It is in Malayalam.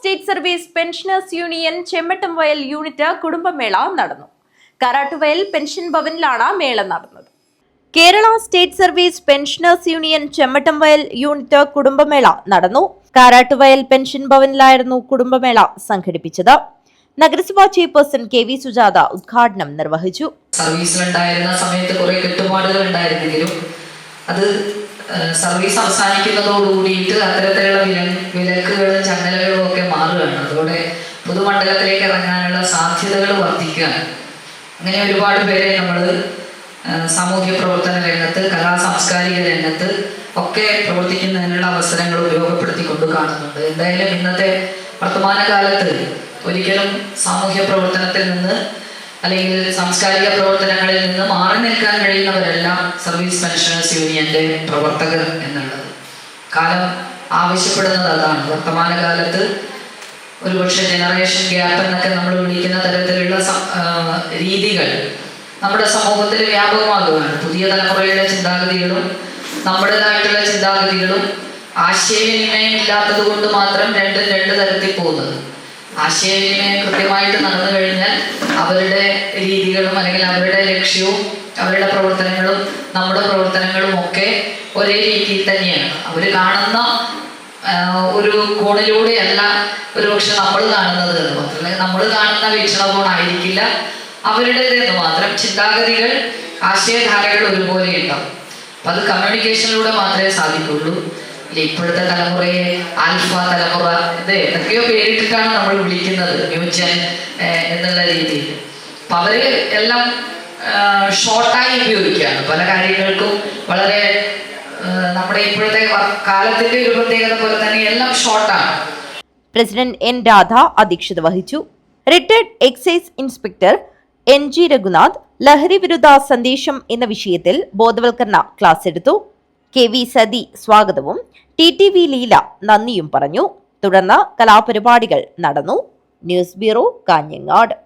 State service pensioners union Chemmattam Vayal unit കുടുംബമേള നടന്നു. കരാട്ടുവയൽ പെൻഷൻ ഭവനിലാണ് മേള നടന്നത്. Kerala state service pensioners union Chemmattam Vayal unit കുടുംബമേള നടന്നു. കാരാട്ടുവയൽ പെൻഷൻ ഭവനിലായിരുന്നു കുടുംബമേള സംഘടിപ്പിച്ചത്. നഗരസഭാ ചെയർപേഴ്സൺ കെ വി സുജാത ഉദ്ഘാടനം നിർവഹിച്ചു. സർവീസിലുണ്ടായിരുന്ന സമയത്ത് കുറെ കെട്ടുപാടുകൾ ഉണ്ടായിരുന്നെങ്കിലും അത് സർവീസ് അവസാനിക്കുന്നതോടുകൂടിയിട്ട് അത്തരത്തിലുള്ള വില വിലക്കുകളും ചങ്ങലകളും പൊതുമണ്ഡലത്തിലേക്ക് ഇറങ്ങാനുള്ള സാധ്യതകൾ വർദ്ധിക്കുക അങ്ങനെ ഒരുപാട് പേരെ നമ്മൾ സാമൂഹ്യ പ്രവർത്തന രംഗത്ത് കലാ സാംസ്കാരിക രംഗത്ത് ഒക്കെ പ്രവർത്തിക്കുന്നതിനുള്ള അവസരങ്ങൾ ഉപയോഗപ്പെടുത്തിക്കൊണ്ട് കാണുന്നുണ്ട്. എന്തായാലും ഇന്നത്തെ വർത്തമാനകാലത്ത് ഒരിക്കലും സാമൂഹ്യ പ്രവർത്തനത്തിൽ നിന്ന് അല്ലെങ്കിൽ സാംസ്കാരിക പ്രവർത്തനങ്ങളിൽ നിന്ന് മാറി നിൽക്കാൻ കഴിയുന്നവരെല്ലാം സർവീസ് പെൻഷനേഴ്സ് യൂണിയന്റെ പ്രവർത്തകർ എന്നുള്ളത്. കാലം ആവശ്യപ്പെടുന്നത് അതാണ്. വർത്തമാനകാലത്ത് ഒരുപക്ഷെ ജനറേഷൻ ഗ്യാപ്പ് എന്നൊക്കെ നമ്മൾ വിളിക്കുന്ന തരത്തിലുള്ള രീതികൾ നമ്മുടെ സമൂഹത്തിൽ വ്യാപകമാകുകയാണ്. പുതിയ തലമുറയുടെ ചിന്താഗതികളും നമ്മുടേതായിട്ടുള്ള ചിന്താഗതികളും ആശയവിനിമയം ഇല്ലാത്തത് കൊണ്ട് മാത്രം രണ്ടും രണ്ട് തരത്തിൽ പോകുന്നത്. ആശയവിനിമയം കൃത്യമായിട്ട് നടന്നു കഴിഞ്ഞാൽ അവരുടെ രീതികളും അല്ലെങ്കിൽ അവരുടെ ലക്ഷ്യവും അവരുടെ പ്രവർത്തനങ്ങളും നമ്മുടെ പ്രവർത്തനങ്ങളും ഒക്കെ ഒരേ രീതിയിൽ തന്നെയാണ്. അവർ കാണുന്ന ഒരു കോണിലൂടെയല്ല ഒരു പക്ഷെ നമ്മൾ കാണുന്നത് എന്ന് മാത്രമല്ല നമ്മൾ കാണുന്ന വീക്ഷണകോണായിരിക്കില്ല അവരുടേത് എന്ന് മാത്രം. ചിന്താഗതികൾ ആശയധാരകൾ ഒരുപോലെ ഉണ്ടാവും. അപ്പം അത് കമ്മ്യൂണിക്കേഷനിലൂടെ മാത്രമേ സാധിക്കുള്ളൂ. ഇല്ല ഇപ്പോഴത്തെ തലമുറയെ ആൽഫ തലമുറ ഇത് എന്തൊക്കെയോ പേരിട്ടിട്ടാണ് നമ്മൾ വിളിക്കുന്നത് ന്യൂജൻ എന്നുള്ള രീതിയിൽ. അപ്പം അവർ എല്ലാം ഷോർട്ടായി ഉപയോഗിക്കുകയാണ്. പല കാര്യങ്ങൾക്കും വളരെ നമ്മുടെ ഇപ്പോഴത്തെ കാലത്തിന്റെ ഒരു പ്രത്യേകത പോലെ തന്നെ എല്ലാം ഷോർട്ടാണ് പ്രസിഡന്റ് എൻ രാധ അധ്യക്ഷത വഹിച്ചു. Retired excise inspector N G Raghunath ലഹരി വിരുദ്ധ സന്ദേശം എന്ന വിഷയത്തിൽ ബോധവൽക്കരണ ക്ലാസ് എടുത്തു. കെ വി സതി സ്വാഗതവും. ടി ടി വി ലീല നന്ദിയും പറഞ്ഞു. തുടർന്ന് കലാപരിപാടികൾ നടന്നു. News bureau Kanhangad.